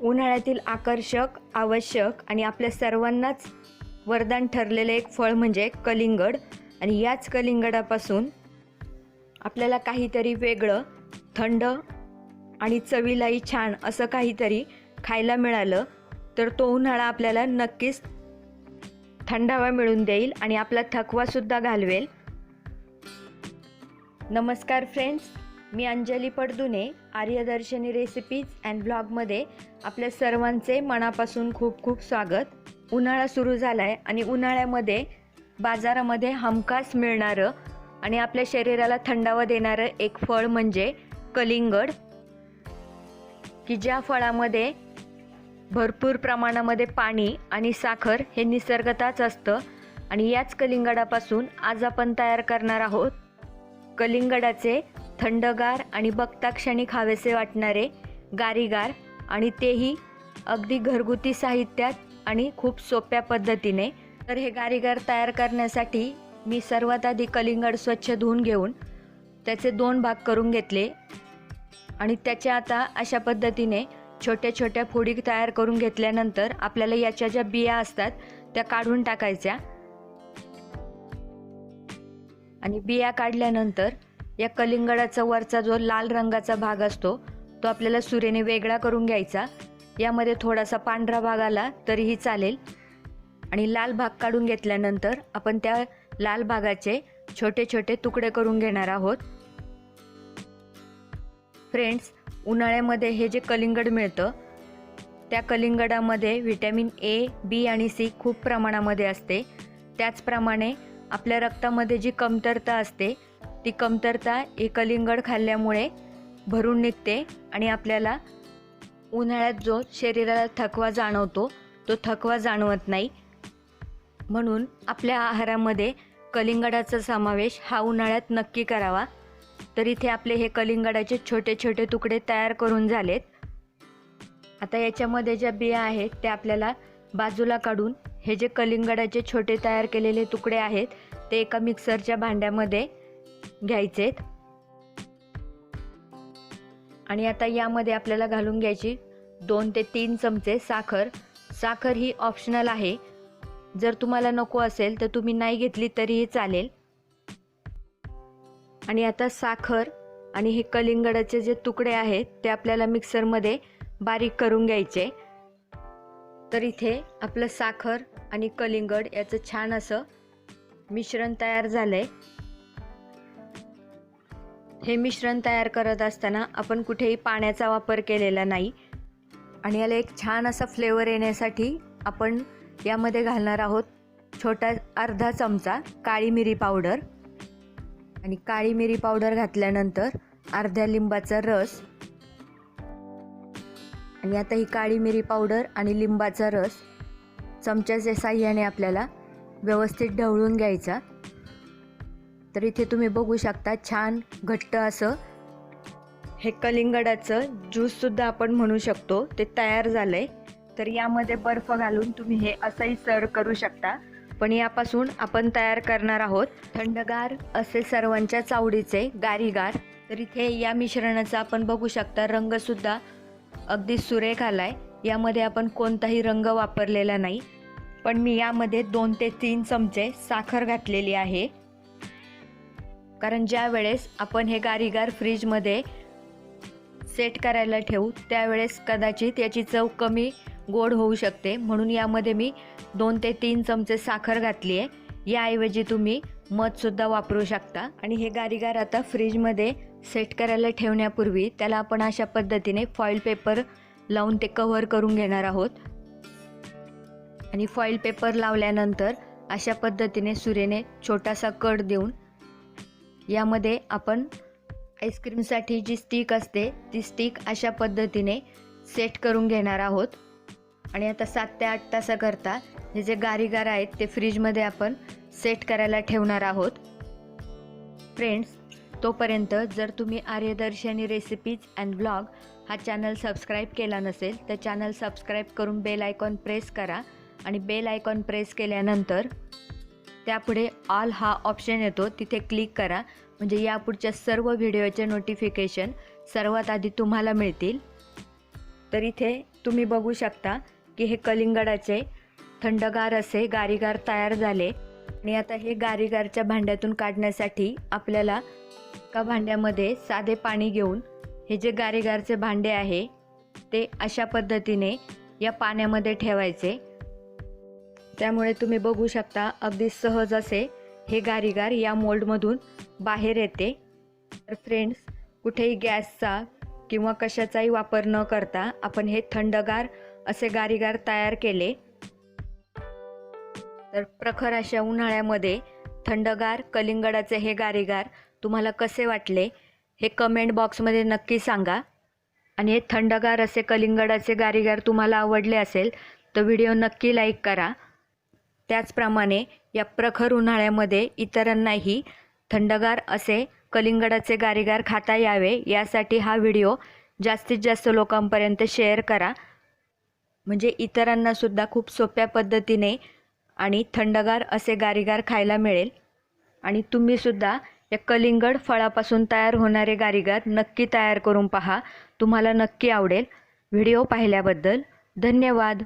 उन्हाळ्यातील आकर्षक आवश्यक आणि आपल्या सर्वांनाच वरदान ठरलेलं एक फळ म्हणजे कलिंगड. आणि याच कलिंगडापासून आपल्याला काहीतरी वेगळं थंड आणि चवीलाही छान असं काहीतरी खायला मिळालं तर तो उन्हाळा आपल्याला नक्कीच थंडावा मिळून देईल आणि आपला थकवासुद्धा घालवेल. नमस्कार फ्रेंड्स मी अंजली पडदुने आर्यदर्शनी रेसिपीज अँड ब्लॉगमध्ये आपल्या सर्वांचे मनापासून खूप खूप स्वागत. उन्हाळा सुरू झाला आहे आणि उन्हाळ्यामध्ये बाजारामध्ये हमखास मिळणारं आणि आपल्या शरीराला थंडावा देणारं एक फळ म्हणजे कलिंगड. की ज्या फळामध्ये भरपूर प्रमाणामध्ये पाणी आणि साखर हे निसर्गताच असतं आणि याच कलिंगडापासून आज आपण तयार करणार आहोत. कलिंगडाचे थंडगार आणि बघता खावेसे वाटणारे गारीगार आणि तेही अगदी घरगुती साहित्यात आणि खूप सोप्या पद्धतीने. तर हे गारीगार तयार करण्यासाठी मी सर्वात आधी कलिंगड स्वच्छ धुवून घेऊन त्याचे दोन भाग करून घेतले. आणि त्याच्या आता अशा पद्धतीने छोट्या छोट्या फोडी तयार करून घेतल्यानंतर आपल्याला याच्या ज्या बिया असतात त्या काढून टाकायच्या. आणि बिया काढल्यानंतर या कलिंगडाचा वरचा जो लाल रंगाचा भाग असतो तो आपल्याला सुरेने वेगळा करून घ्यायचा. यामध्ये थोडासा पांढरा भाग आला तरीही चालेल. आणि लाल भाग काढून घेतल्यानंतर आपण त्या लाल भागाचे छोटे छोटे तुकडे करून घेणार आहोत. फ्रेंड्स उन्हाळ्यामध्ये हे जे कलिंगड मिळतं त्या कलिंगडामध्ये व्हिटॅमिन ए बी आणि सी खूप प्रमाणामध्ये असते. त्याचप्रमाणे आपल्या रक्तामध्ये जी कमतरता असते ती कमतरता एकलिंगड कलिंगड खाल्ल्यामुळे भरून निघते आणि आपल्याला उन्हाळ्यात जो शरीराला थकवा जाणवतो तो थकवा जाणवत नाही. म्हणून आपल्या आहारामध्ये कलिंगडाचा समावेश हा उन्हाळ्यात नक्की करावा. तर इथे आपले हे कलिंगडाचे छोटे छोटे तुकडे तयार करून झालेत. आता याच्यामध्ये ज्या बिया आहेत त्या आपल्याला बाजूला काढून हे जे कलिंगडाचे छोटे तयार केलेले तुकडे आहेत ते एका मिक्सरच्या भांड्यामध्ये घ्यायचेत आणि आता यामध्ये आपल्याला घालून घ्यायची दोन ते तीन चमचे साखर. साखर ही ऑप्शनल आहे. जर तुम्हाला नको असेल तर तुम्ही नाही घेतली तरीही चालेल. आणि आता साखर आणि हे कलिंगडाचे जे तुकडे आहेत ते आपल्याला मिक्सरमध्ये बारीक करून घ्यायचे. तर इथे आपलं साखर आणि कलिंगड याचं छान असं मिश्रण तयार झालं आहे हे मिश्रण तयार करत असताना आपण कुठेही पाण्याचा वापर केलेला नाही. आणि याला एक छान असा फ्लेवर येण्यासाठी आपण यामध्ये घालणार आहोत छोटा अर्धा चमचा काळी मिरी पावडर आणि काळी मिरी पावडर घातल्यानंतर अर्ध्या लिंबाचा रस. आणि आता ही काळी मिरी पावडर आणि लिंबाचा रस चमच्याच्या साह्याने आपल्याला व्यवस्थित ढवळून घ्यायचा. तर इथे तुम्ही बघू शकता छान घट्ट असं हे कलिंगडाचं ज्यूससुद्धा आपण म्हणू शकतो ते तयार झालं आहे तर यामध्ये बर्फ घालून तुम्ही हे असंही सर्व करू शकता. पण यापासून आपण तयार करणार आहोत थंडगार असे सर्वांच्या चावडीचे गारीगार. तर इथे या मिश्रणाचा आपण बघू शकता रंगसुद्धा अगदी सुरेख आला आहे यामध्ये आपण कोणताही रंग वापरलेला नाही. पण मी यामध्ये दोन ते तीन चमचे साखर घातलेली आहे. कारण ज्या वेळेस आपण हे गारीगार फ्रीजमध्ये सेट करायला ठेवू त्यावेळेस कदाचित याची चव कमी गोड होऊ शकते. म्हणून यामध्ये मी दोन ते तीन चमचे साखर घातली आहे. याऐवजी तुम्ही मधसुद्धा वापरू शकता. आणि हे गारीगार आता फ्रीजमध्ये सेट करायला ठेवण्यापूर्वी त्याला आपण अशा पद्धतीने फॉईल पेपर लावून ते कव्हर करून घेणार आहोत. आणि फॉईल पेपर लावल्यानंतर अशा पद्धतीने सुरेने छोटासा कट देऊन यामध्ये आपण आईस्क्रीमसाठी जी स्टिक असते ती स्टिक अशा पद्धतीने सेट करून घेणार आहोत. आणि आता सात ते आठ तासाकरता हे जे गारीगार आहेत ते फ्रीजमध्ये आपण सेट करायला ठेवणार आहोत. फ्रेंड्स तोपर्यंत जर तुम्ही आर्यदर्शनी रेसिपीज अँड ब्लॉग हा चॅनल सबस्क्राईब केला नसेल तर चॅनल सबस्क्राईब करून बेल आयकॉन प्रेस करा. आणि बेल आयकॉन प्रेस केल्यानंतर त्यापुढे ऑल हा ऑप्शन येतो. तिथे क्लिक करा. म्हणजे यापुढच्या सर्व व्हिडिओचे नोटिफिकेशन सर्वात आधी तुम्हाला मिळतील. तर इथे तुम्ही बघू शकता की हे कलिंगडाचे थंडगार असे गारीगार तयार झाले. आणि आता हे गारीगारच्या भांड्यातून काढण्यासाठी आपल्याला एका भांड्यामध्ये साधे पाणी घेऊन हे जे गारीगारचे भांडे आहे ते अशा पद्धतीने या पाण्यामध्ये ठेवायचे. त्यामुळे तुम्ही बघू शकता अगदी सहज असे हे गारीगार या मोल्डमधून बाहेर येते. तर फ्रेंड्स कुठेही गॅसचा किंवा कशाचाही वापर न करता आपण हे थंडगार असे गारीगार तयार केले. तर प्रखर अशा उन्हाळ्यामध्ये थंडगार कलिंगडाचे हे गारीगार तुम्हाला कसे वाटले हे कमेंट बॉक्समध्ये नक्की सांगा. आणि हे थंडगार असे कलिंगडाचे गारीगार तुम्हाला आवडले असेल तर व्हिडिओ नक्की लाईक करा. त्याचप्रमाणे या प्रखर उन्हाळ्यामध्ये इतरांनाही थंडगार असे कलिंगडाचे गारीगार खाता यावे यासाठी हा व्हिडिओ जास्तीत जास्त लोकांपर्यंत शेअर करा. म्हणजे इतरांनासुद्धा खूप सोप्या पद्धतीने आणि थंडगार असे गारीगार खायला मिळेल. आणि तुम्हीसुद्धा या कलिंगड फळापासून तयार होणारे गारीगार नक्की तयार करून पहा. तुम्हाला नक्की आवडेल. व्हिडिओ पाहिल्याबद्दल धन्यवाद.